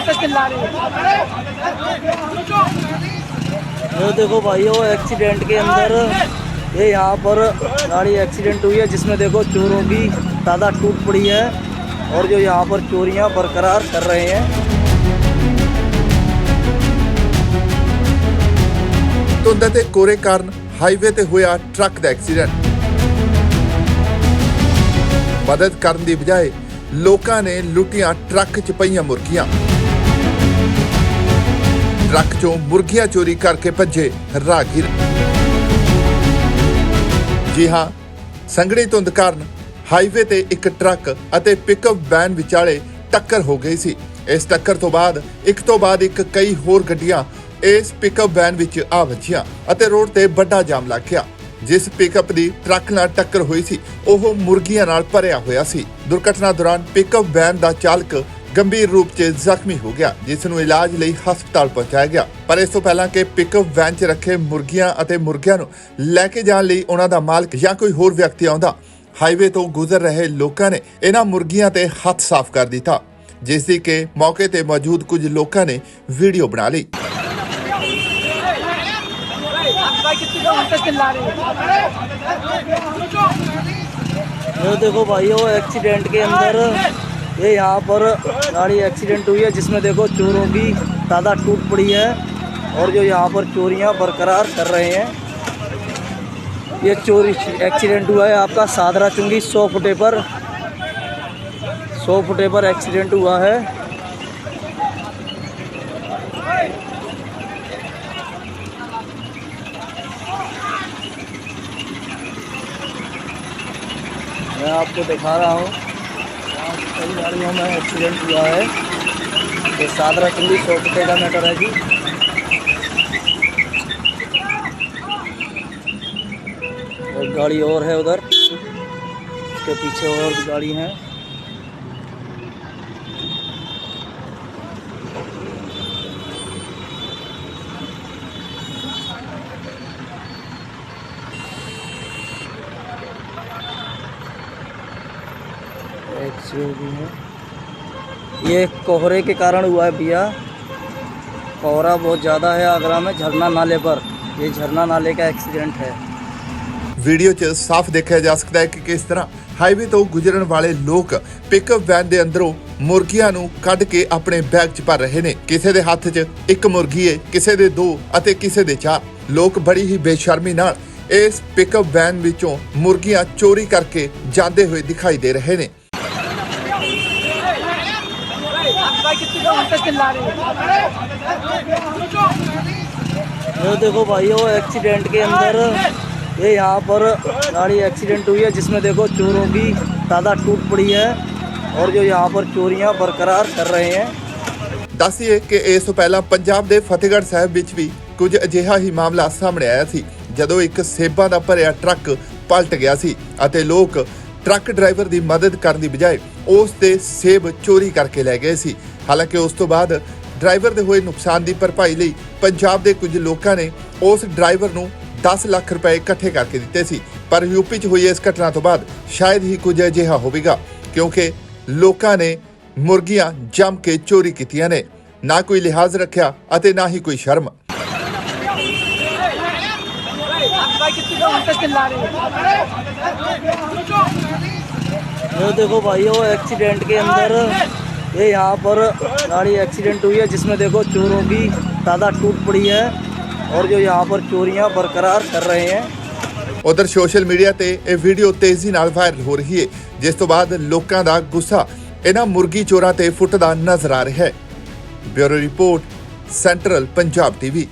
पे चिल्ला रहे ये देखो भाई वो एक्सीडेंट के अंदर ये यहाँ पर गाड़ी एक्सीडेंट हुई है जिसमें देखो चोरों की तादाद टूट पड़ी है और जो यहाँ पर चोरियाँ बरकरार कर रहे हैं ਧੁੰਦ ਅਤੇ ਕੋਰੇ ਕਾਰਨ ਹਾਈਵੇ ਤੇ ਹੋਇਆ ਟਰੱਕ ਦਾ ਐਕਸੀਡੈਂਟ ਮਦਦ ਕਰਨ ਦੀ ਬਜਾਏ ਲੋਕਾਂ ਨੇ ਲੁੱਟੀਆਂ ਟਰੱਕ 'ਚ ਪਈਆਂ ਮੁਰਗੀਆਂ ਟਰੱਕ 'ਚੋਂ ਮੁਰਗੀਆਂ ਚੋਰੀ ਕਰਕੇ ਭੱਜੇ ਰਾਹਗੀਰ। ਜੀ ਹਾਂ, ਸੰਘਣੀ ਧੁੰਦ ਕਾਰਨ ਹਾਈਵੇ ਤੇ ਇੱਕ ਟਰੱਕ ਅਤੇ ਪਿਕਅਪ ਵੈਨ ਵਿਚਾਲੇ ਟੱਕਰ ਹੋ ਗਈ ਸੀ। ਇਸ ਟੱਕਰ ਤੋਂ ਬਾਅਦ, ਇੱਕ ਤੋਂ ਬਾਅਦ ਇੱਕ ਕਈ ਹੋਰ ਗੱਡੀਆਂ ਇਸ ਪਿਕਅਪ ਵੈਨ ਵਿੱਚ ਆ ਵੱਜੀਆਂ ਅਤੇ ਰੋਡ ਤੇ ਵੱਡਾ ਜਾਮ ਲੱਗ ਗਿਆ। ਜਿਸ ਪਿਕਅਪ ਦੀ ਟਰੱਕ ਨਾਲ ਟੱਕਰ ਹੋਈ ਸੀ, ਉਹ ਮੁਰਗੀਆਂ ਨਾਲ ਭਰਿਆ ਹੋਇਆ ਸੀ। ਦੁਰਘਟਨਾ ਦੌਰਾਨ ਪਿਕਅਪ ਵੈਨ ਦਾ ਚਾਲਕ ਗੰਭੀਰ ਰੂਪ 'ਚ ਜ਼ਖਮੀ ਹੋ ਗਿਆ ਜਿਸ ਨੂੰ ਇਲਾਜ ਲਈ ਹਸਪਤਾਲ ਪਹੁੰਚਾਇਆ ਗਿਆ ਪਰ ਇਸ ਤੋਂ ਪਹਿਲਾਂ ਕਿ ਪਿਕਅਪ ਵੈਨ 'ਚ ਰੱਖੇ ਮੁਰਗੀਆਂ ਅਤੇ ਮੁਰਗਿਆਂ ਨੂੰ ਲੈ ਕੇ ਜਾਣ ਲਈ ਉਹਨਾਂ ਦਾ ਮਾਲਕ ਜਾਂ ਕੋਈ ਹੋਰ ਵਿਅਕਤੀ ਆਉਂਦਾ ਹਾਈਵੇ ਤੋਂ ਗੁਜ਼ਰ ਰਹੇ ਲੋਕਾਂ ਨੇ ਇਹਨਾਂ ਮੁਰਗੀਆਂ ਤੇ ਹੱਥ ਸਾਫ਼ ਕਰ ਦਿੱਤਾ ਜਿਸ ਦੀ ਕਿ ਮੌਕੇ ਤੇ ਮੌਜੂਦ ਕੁਝ ਲੋਕਾਂ ਨੇ ਵੀਡੀਓ ਬਣਾ ਲਈ आप भाई कितने लोग पे चिल्ला रहे ये देखो भाई वो एक्सीडेंट के अंदर ये यहाँ पर गाड़ी एक्सीडेंट हुई है, जिसमें देखो चोरों की तादाद टूट पड़ी है और जो यहाँ पर चोरियाँ बरकरार कर रहे हैं। ये चोरी एक्सीडेंट हुआ है आपका सादरा चुंगी सौ फुटे पर। सौ फुटे पर एक्सीडेंट हुआ है। मैं आपको दिखा रहा हूँ। कई गाड़ियों में एक्सीडेंट हुआ है ये सादरा चुंगी सौ रुपये का मैटर है जी एक गाड़ी और है उधर। उसके पीछे और भी गाड़ी हैं। एक भी है ये कोहरे के कारण हुआ है भैया कोहरा बहुत ज़्यादा है आगरा में झरना नाले पर ये झरना नाले का एक्सीडेंट है ਵੀਡੀਓ 'ਚ ਸਾਫ਼ ਦੇਖਿਆ ਜਾ ਸਕਦਾ ਹੈ ਕਿ ਕਿਸ ਤਰ੍ਹਾਂ ਹਾਈਵੇ ਤੋਂ ਗੁਜ਼ਰਨ ਵਾਲੇ ਲੋਕ ਪਿਕਅਪ ਵੈਨ ਦੇ ਅੰਦਰੋਂ ਮੁਰਗੀਆਂ ਨੂੰ ਕੱਢ ਕੇ ਆਪਣੇ ਬੈਗ 'ਚ ਭਰ ਰਹੇ ਨੇ ਕਿਸੇ ਦੇ ਹੱਥ 'ਚ ਇੱਕ ਮੁਰਗੀ ਹੈ ਕਿਸੇ ਦੇ ਦੋ ਅਤੇ ਕਿਸੇ ਦੇ ਚਾਰ ਲੋਕ ਬੜੀ ਹੀ ਬੇਸ਼ਰਮੀ ਨਾਲ ਇਸ ਪਿਕਅਪ ਵੈਨ ਵਿੱਚੋਂ ਮੁਰਗੀਆਂ ਚੋਰੀ ਕਰਕੇ ਜਾਂਦੇ ਹੋਏ ਦਿਖਾਈ ਦੇ ਰਹੇ ਨੇ ये देखो भाई वो एक्सीडेंट के अंदर ये यहाँ पर गाड़ी एक्सीडेंट हुई है जिसमें देखो चोरों की तादाद टूट पड़ी है और जो यहाँ पर चोरियाँ बरकरार कर रहे हैं ਦੱਸੀਏ ਕਿ ਇਸ ਤੋਂ ਪਹਿਲਾਂ ਪੰਜਾਬ ਦੇ ਫਤਿਹਗੜ੍ਹ ਸਾਹਿਬ ਵਿੱਚ ਵੀ ਕੁਝ ਅਜਿਹਾ ਹੀ ਮਾਮਲਾ ਸਾਹਮਣੇ ਆਇਆ ਸੀ ਜਦੋਂ ਇੱਕ ਸੇਬਾਂ ਦਾ ਭਰਿਆ ਟਰੱਕ ਪਲਟ ਗਿਆ ਸੀ ਅਤੇ ਲੋਕ ਟਰੱਕ ਡਰਾਈਵਰ ਦੀ ਮਦਦ ਕਰਨ ਦੀ ਬਜਾਏ ਉਸ ਦੇ ਸੇਬ ਚੋਰੀ ਕਰਕੇ ਲੈ ਗਏ ਸੀ ਹਾਲਾਂਕਿ ਉਸ ਤੋਂ ਬਾਅਦ ਡਰਾਈਵਰ ਦੇ ਹੋਏ ਨੁਕਸਾਨ ਦੀ ਭਰਪਾਈ ਲਈ ਪੰਜਾਬ ਦੇ ਕੁਝ ਲੋਕਾਂ ਨੇ ਉਸ ਡਰਾਈਵਰ ਨੂੰ 10 ਲੱਖ ਰੁਪਏ ਇਕੱਠੇ ਕਰਕੇ ਦਿੱਤੇ ਸੀ ਪਰ ਯੂਪੀ 'ਚ ਹੋਈ ਇਸ ਘਟਨਾ ਤੋਂ ਬਾਅਦ ਸ਼ਾਇਦ ਹੀ ਕੁਝ ਅਜਿਹਾ ਹੋਵੇਗਾ ਕਿਉਂਕਿ ਲੋਕਾਂ ਨੇ ਮੁਰਗੀਆਂ ਜੰਮ ਕੇ ਚੋਰੀ ਕੀਤੀਆਂ ਨੇ ਨਾ ਕੋਈ ਲਿਹਾਜ਼ ਰੱਖਿਆ ਅਤੇ ਨਾ ਹੀ ਕੋਈ ਸ਼ਰਮ आप भाई कितने लोग पे चिल्ला रहे ये देखो भाई वो एक्सीडेंट के अंदर ये यहाँ पर गाड़ी एक्सीडेंट हुई है जिसमें देखो चोरों की तादाद टूट पड़ी है और जो यहाँ पर चोरियाँ बरकरार कर रहे हैं ਉਧਰ ਸੋਸ਼ਲ ਮੀਡੀਆ ਤੇ ਇਹ ਵੀਡੀਓ ਤੇਜ਼ੀ ਨਾਲ ਵਾਇਰਲ ਹੋ ਰਹੀ ਹੈ ਜਿਸ ਤੋਂ ਬਾਅਦ ਲੋਕਾਂ ਦਾ ਗੁੱਸਾ ਇਹਨਾਂ ਮੁਰਗੀ ਚੋਰਾਂ ਤੇ ਫੁੱਟਦਾ ਨਜ਼ਰ ਆ ਰਿਹਾ ਹੈ bureau report central Punjab TV